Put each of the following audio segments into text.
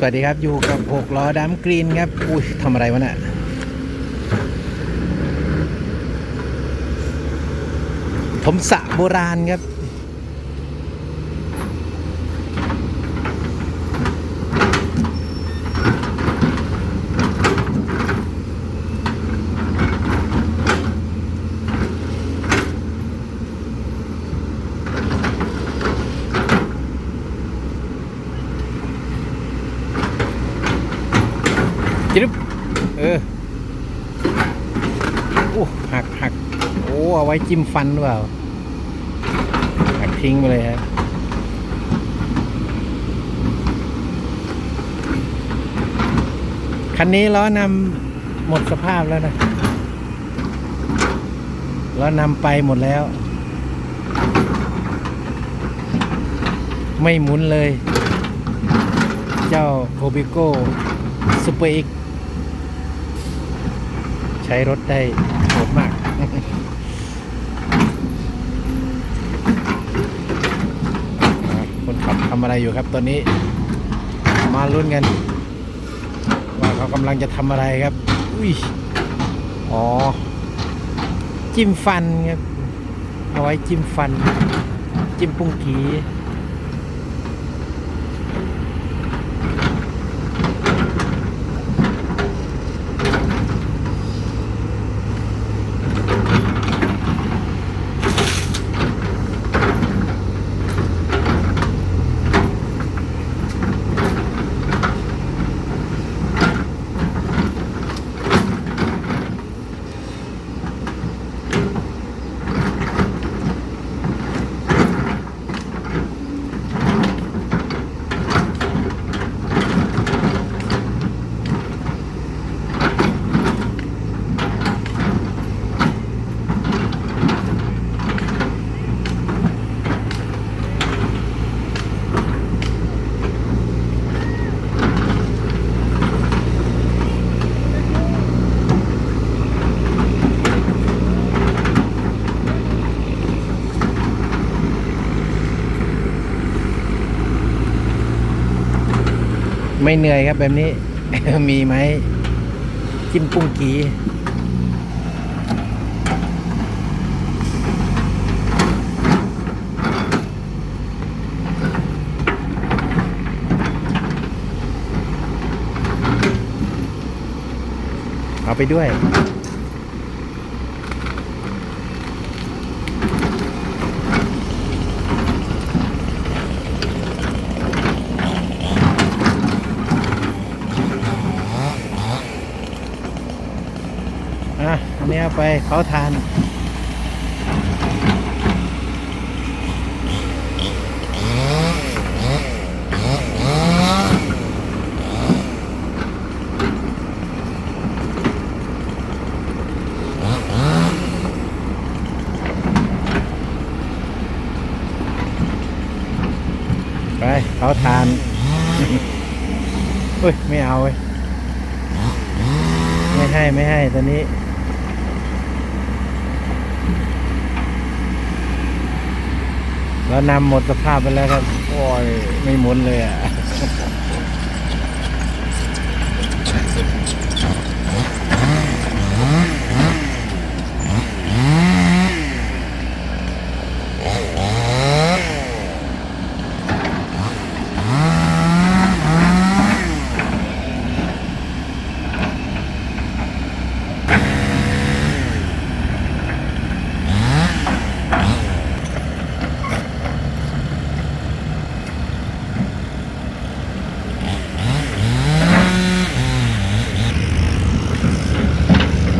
สวัสดีครับอยู่กับหกล้อดัมกรีนครับอุ้ยทำอะไรวะน่ะผมสระโบราณครับ จิ๊บเออโอ้หักหักโอ้เอาไว้จิ้มฟันหรือเปล่าหักทิ้งไปเลยครับคันนี้ล้อนำหมดสภาพแล้วนะล้อนำไปหมดแล้ว ไม่หมุนเลย เจ้าโคบิโก้ซูเปอร์อีก ใช้รถได้โหดมาก คนขับทำอะไรอยู่ครับตอนนี้ มาลุ้นกัน ว่าเขากำลังจะทำอะไรครับ อุ้ย อ๋อ จิ้มฟันครับ เอาไว้จิ้มฟัน จิ้มปุ้งกี ไม่เหนื่อยครับแบบนี้ มีไหมจิ้มปุ้งกีเอาไปด้วย อะอันนี้เอาไปเขาทานไปเขาทานเฮ้ย ไม่เอาเว้ยไม่ให้ ไม่ให้ตอนนี้ แล้วนำหมดสภาพไปแล้วครับ โอ้ย ไม่หมุนเลยอะ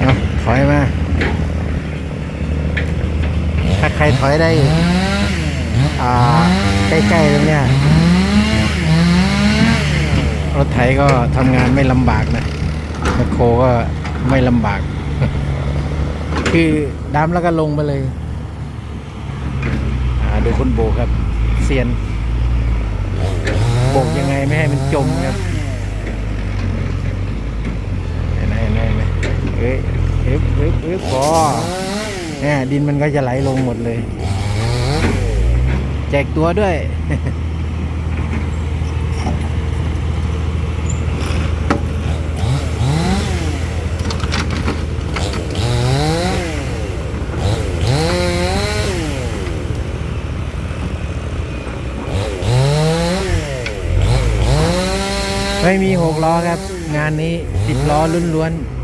เอาถอยมา ถ้า ใครถอยได้ใกล้ๆตรงเนี้ยรถไถก็ทำงานไม่ลำบากนะแมคโครก็ไม่ลำบาก คือดำแล้วก็ลงไปเลยอ่าดูคนโบกครับเซียนโบกยังไงไม่ให้มันจมครับเห็นไหมเห็นไหมเห็นไหมเอ้ยเอ๊บเอ๊บเอ๊บพอเนี่ยดินมันก็จะไหลลงหมดเลย แจกตัวด้วย ไม่มีหกล้อครับ งานนี้สิบล้อล้วนๆ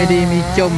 ไม่ดีมีจม